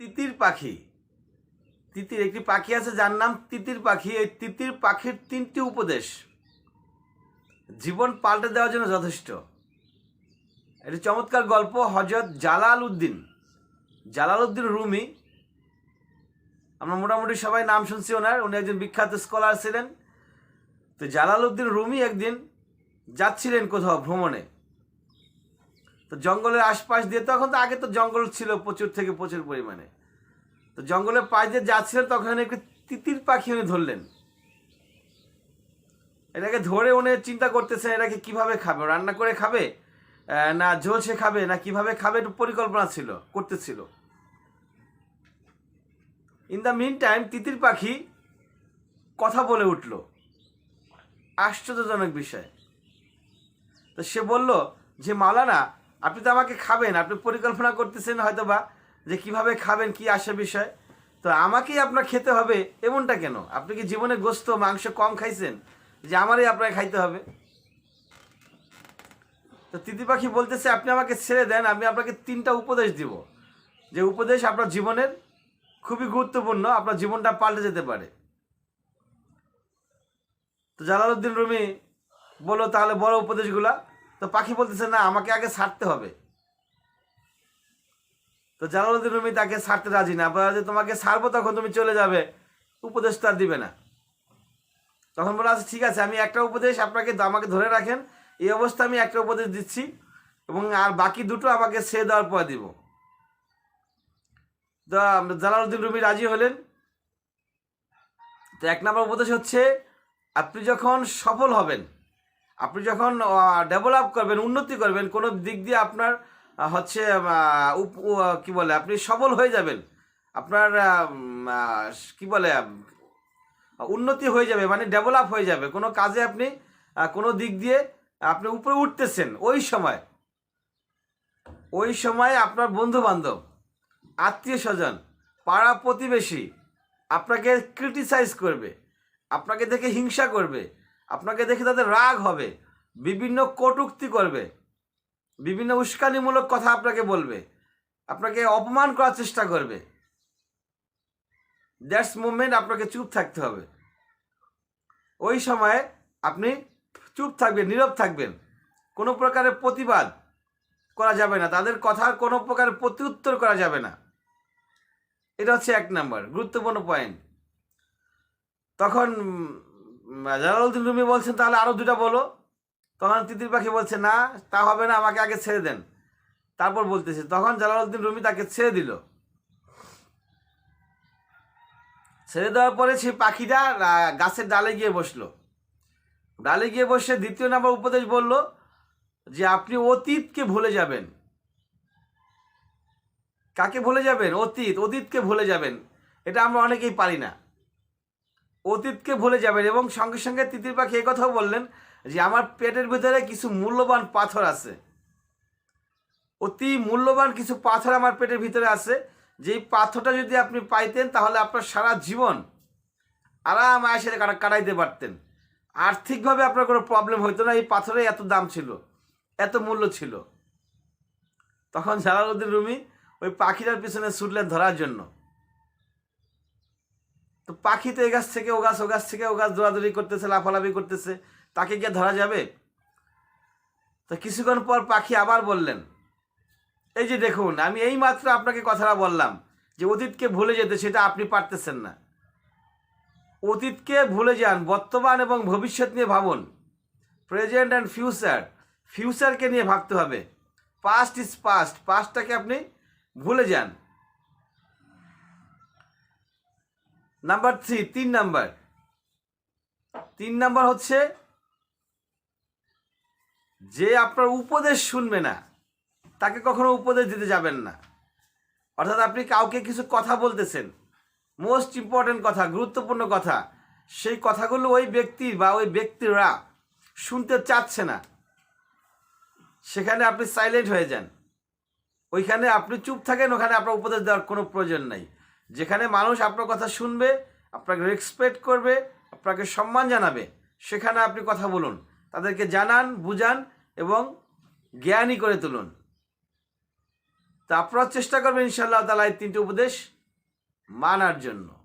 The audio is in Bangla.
তিতির পাখি। তিতির, একটি পাখি আছে যার নাম তিতির পাখি। এই তিতির পাখির তিনটি উপদেশ। জীবন পাল্টে দেওয়ার জন্য যথেষ্ট। এটি চমৎকার গল্প হজরত জালাল উদ্দিন। জালাল উদ্দিন রুমি। আমরা মোটামুটি সবাই নাম শুনছি ওনার। উনি একজন বিখ্যাত স্কলার ছিলেন। তো জালাল উদ্দিন রুমি একদিন যাচ্ছিলেন কোথাও ভ্রমণে। তো জঙ্গলের আশপাশ দিয়ে, তখন তো আগে তো জঙ্গল ছিল প্রচুর থেকে প্রচুর পরিমাণে। তো জঙ্গলের পাশ দিয়ে যাচ্ছিলেন তখন একটি তিতির পাখি উনি ধরলেন। এটাকে ধরে উনি চিন্তা করতেছেন এটাকে কীভাবে খাবে? রান্না করে খাবে? না ঝোলসে খাবে? না কীভাবে খাবে? একটু পরিকল্পনা ছিল, করতেছিল। ইন দ্য মিন টাইম তিতির পাখি কথা বলে উঠল। আশ্চর্যজনক বিষয়। তো সে বলল, যে মাওলানা আপনি তো আমাকে খাবেন, আপনি পরিকল্পনা করতেছেন হয়তো বা যে কীভাবে খাবেন, কি আসে বিষয়। তো আমাকেই আপনার খেতে হবে, এমনটা কেন? আপনি কি জীবনে গোস্ত, মাংস কম খাইছেন? যে আমারই আপনাকে খাইতে হবে। তো তিতি পাখি বলতেছে, আপনি আমাকে ছেড়ে দেন, আমি আপনাকে তিনটা উপদেশ দিব। যে উপদেশ আপনার জীবনের খুবই গুরুত্বপূর্ণ, আপনার জীবনটা পাল্টে যেতে পারে। তো জালালউদ্দিন রুমি বলো তাহলে বড় উপদেশগুলা। তো পাখি বলতেছে, না, আমাকে আগে ছাড়তে হবে। তো জালালুদ্দিন রুমি তাকে ছাড়তে রাজি না। বলে যে তোমাকে ছাড়বো তখন তুমি চলে যাবে। উপদেশ তো আর দিবে না। তখন বলে আচ্ছা ঠিক আছে, আমি একটা উপদেশ আপনাকে আমাকে ধরে রাখেন। এই অবস্থা আমি একটা উপদেশ দিচ্ছি এবং আর বাকি দুটো আমাকে সে দেওয়ার পর দিব। তো জালালুদ্দিন রুমি রাজি হলেন। তো এক নম্বর উপদেশ হচ্ছে, আপনি যখন সফল হবেন আপনি যখন ডেভেলপ করবেন, উন্নতি করবেন, কোনো দিক দিয়ে আপনার হচ্ছে কি বলে, আপনি সবল হয়ে যাবেন। আপনার কি বলে উন্নতি হয়ে যাবে মানে ডেভেলপ হয়ে যাবে। কোনো কাজে আপনি কোনো দিক দিয়ে আপনি উপরে উঠতেছেন, ওই সময়। ওই সময় আপনার বন্ধু বান্ধব আত্মীয় স্বজন, পাড়া প্রতিবেশী, আপনাকে ক্রিটিসাইজ করবে, আপনাকে দেখে হিংসা করবে আপনাকে দেখে তাদের রাগ হবে, বিভিন্ন কটুক্তি করবে, বিভিন্ন উস্কানিমূলক কথা আপনাকে বলবে, আপনাকে অপমান করার চেষ্টা করবে। দ্যাটস মুভমেন্ট আপনাকে চুপ থাকতে হবে। ওই সময়ে আপনি চুপ থাকবেন, নীরব থাকবেন। কোনো প্রকারের প্রতিবাদ করা যাবে না। তাদের কথার কোনো প্রকারের প্রত্যুত্তর করা যাবে না। এটা হচ্ছে এক নাম্বার, গুরুত্বপূর্ণ পয়েন্ট তখন জালালউদ্দিন রুমি বলছেন, তাহলে আরও দুটা বলো। তখন তিতির পাখি বলছে, না, তা হবে না, আমাকে আগে ছেড়ে দেন। তারপর বলতেছে, তখন জালালউদ্দিন রুমি তাকে ছেড়ে দিল। ছেড়ে দেওয়ার পরে সেই পাখিটা গাছের ডালে গিয়ে বসল। ডালে গিয়ে বসে দ্বিতীয় নাম্বার উপদেশ বলল যে, আপনি অতীতকে ভুলে যাবেন। কাকে ভুলে যাবেন? অতীত, অতীতকে ভুলে যাবেন। এটা আমরা অনেকেই পারি না। অতীতকে ভুলে যাবেন এবং সঙ্গে সঙ্গে তিতির পাখি কথাও বললেন যে, আমার পেটের ভিতরে কিছু মূল্যবান পাথর আছে। অতি মূল্যবান কিছু পাথর আমার পেটের ভিতরে আছে। যেই পাথরটা যদি আপনি পাইতেন, তাহলে আপনার সারা জীবন আরাম আয়সে কাটাইতে পারতেন। আর্থিকভাবে আপনার কোনো প্রবলেম হতো না। এই পাথরে এত দাম ছিল, এত মূল্য ছিল। তখন জালালউদ্দিন রুমি ওই পাখিটার পিছনে ছুটলেন ধরার জন্য। তো পাখি তো এ গাছ থেকে, ও গাছ ও গাছ থেকে, ও গাছ দৌড়াদৌড়ি করতেছে, লাফালাফি করতেছে, তাকে গিয়ে ধরা যাবে? তো কিছুক্ষণ পর পাখি আবার বললেন, এই যে দেখুন, আমি এই মাত্র আপনাকে কথাটা বললাম যে অতীতকে ভুলে যেতে সেটা আপনি পারতেছেন না। অতীতকে ভুলে যান, বর্তমান এবং ভবিষ্যৎ নিয়ে ভাবুন। প্রেজেন্ট অ্যান্ড ফিউচার, ফিউচারকে নিয়ে ভাবতে হবে। পাস্ট ইজ পাস্ট পাস্টটাকে আপনি ভুলে যান। নাম্বার থ্রি তিন নাম্বার তিন নাম্বার হচ্ছে যে আপনার উপদেশ শুনবে না, তাকে কখনো উপদেশ দিতে যাবেন না। অর্থাৎ আপনি কাউকে কিছু কথা বলতেছেন মোস্ট ইম্পর্টেন্ট কথা, গুরুত্বপূর্ণ কথা, সেই কথাগুলো ওই ব্যক্তির বা ওই ব্যক্তিরা শুনতে চাচ্ছে না। সেখানে আপনি সাইলেন্ট হয়ে যান। ওইখানে আপনি চুপ থাকেন, ওখানে আপনার উপদেশ দেওয়ার কোনো প্রয়োজন নাই। যেখানে মানুষ আপনার কথা শুনবে, আপনাকে রেসপেক্ট করবে, আপনাকে সম্মান জানাবে, সেখানে আপনি কথা বলুন, তাদেরকে জানান, বুঝান এবং জ্ঞানই করে তুলুন। তা আপনার চেষ্টা করবেন ইনশাল্লাহ তালা এই তিনটি উপদেশ মানার জন্য।